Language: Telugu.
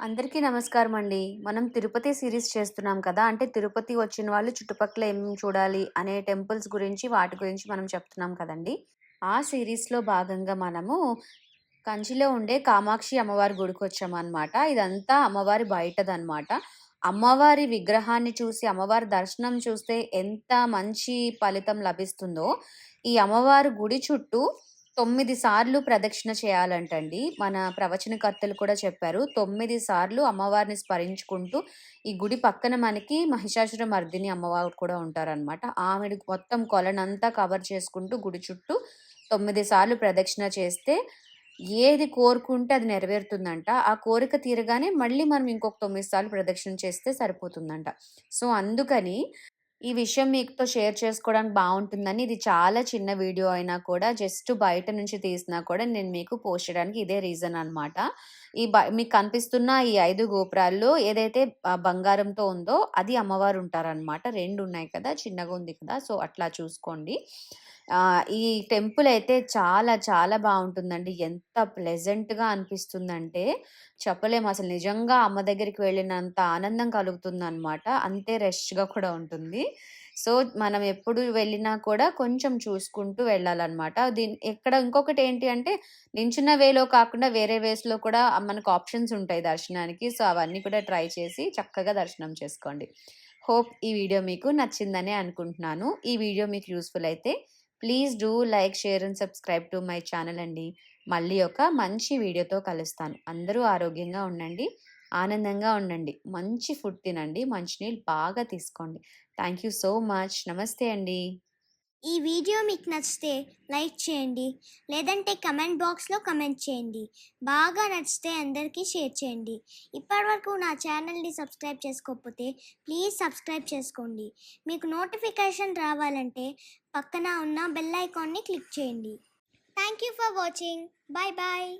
అందరికీ నమస్కారం అండి. మనం తిరుపతి సిరీస్ చేస్తున్నాం కదా! అంటే తిరుపతి వచ్చిన వాళ్ళు చుట్టుపక్కల ఏం చూడాలి అనే టెంపుల్స్ గురించి, వాటి గురించి మనం చెప్తున్నాం కదండీ! ఆ సిరీస్లో భాగంగా మనము కంచిలో ఉండే కామాక్షి అమ్మవారి గుడికి వచ్చామన్నమాట ఇదంతా అమ్మవారి బయటదనమాట. అమ్మవారి విగ్రహాన్ని చూసి, అమ్మవారి దర్శనం చూస్తే ఎంత మంచి ఫలితం లభిస్తుందో, ఈ అమ్మవారి గుడి చుట్టూ తొమ్మిది సార్లు ప్రదక్షిణ చేయాలంటండి. మన ప్రవచనకర్తలు కూడా చెప్పారు. తొమ్మిది సార్లు అమ్మవారిని స్మరించుకుంటూ, ఈ గుడి పక్కన మనకి మహిషాసుర మర్దిని అమ్మవారు కూడా ఉంటారనమాట. ఆమెడు మొత్తం కొలనంతా కవర్ చేసుకుంటూ గుడి చుట్టూ తొమ్మిది సార్లు ప్రదక్షిణ చేస్తే, ఏది కోరుకుంటే అది నెరవేరుతుందంట. ఆ కోరిక తీరగానే మళ్ళీ మనం ఇంకొక తొమ్మిది సార్లు ప్రదక్షిణ చేస్తే సరిపోతుందంట. సో, అందుకని ఈ విషయం మీతో షేర్ చేసుకోవడానికి బాగుంటుందని ఇది చాలా చిన్న వీడియో అయినా కూడా జస్ట్ బయట నుంచి తీసినా కూడా నేను మీకు పోస్ట్ చేయడానికి ఇదే రీజన్ అనమాట. ఈ బ మీకు కనిపిస్తున్న ఈ ఐదు గోపురాల్లో ఏదైతే బంగారంతో ఉందో అది అమ్మవారు ఉంటారనమాట. రెండు ఉన్నాయి కదా! చిన్నగా ఉంది కదా! సో, అట్లా చూసుకోండి. ఈ టెంపుల్ అయితే చాలా చాలా బాగుంటుందండి ఎంత ప్లెజెంట్‌గా అనిపిస్తుందంటే చెప్పలేము అసలు. నిజంగా అమ్మ దగ్గరికి వెళ్ళినంత ఆనందం కలుగుతుందనమాట. అంతే రష్‌గా కూడా ఉంటుంది. సో, మనం ఎప్పుడు వెళ్ళినా కూడా కొంచెం చూసుకుంటూ వెళ్ళాలన్నమాట దీని ఇక్కడ ఇంకొకటేంటి అంటే నించున్న వేలో కాకుండా వేరే వేస్‌లో కూడా మనకు ఆప్షన్స్ ఉంటాయి దర్శనానికి. సో, అవన్నీ కూడా ట్రై చేసి చక్కగా దర్శనం చేసుకోండి. హోప్ ఈ వీడియో మీకు నచ్చిందనే అనుకుంటున్నాను. ఈ వీడియో మీకు యూస్ఫుల్ అయితే please do like, share and subscribe to my channel అండి. మళ్ళీ ఒక మంచి వీడియోతో కలుస్తాను. అందరూ ఆరోగ్యంగా ఉండండి. ఆనందంగా ఉండండి. మంచి ఫుడ్ తినండి. మంచినీళ్ళు బాగా తీసుకోండి. Thank you so much. నమస్తే అండి. ఈ వీడియో మీకు నచ్చితే లైక్ చేయండి. లేదంటే కమెంట్ బాక్స్‌లో కమెంట్ చేయండి. బాగా నచ్చితే అందరికీ షేర్ చేయండి. ఇప్పటివరకు నా ఛానల్‌ని సబ్స్క్రైబ్ చేసుకోకపోతే ప్లీజ్ సబ్స్క్రైబ్ చేసుకోండి. మీకు నోటిఫికేషన్ రావాలంటే పక్కన ఉన్న బెల్ ఐకాన్‌ని క్లిక్ చేయండి. Thank you for watching. Bye bye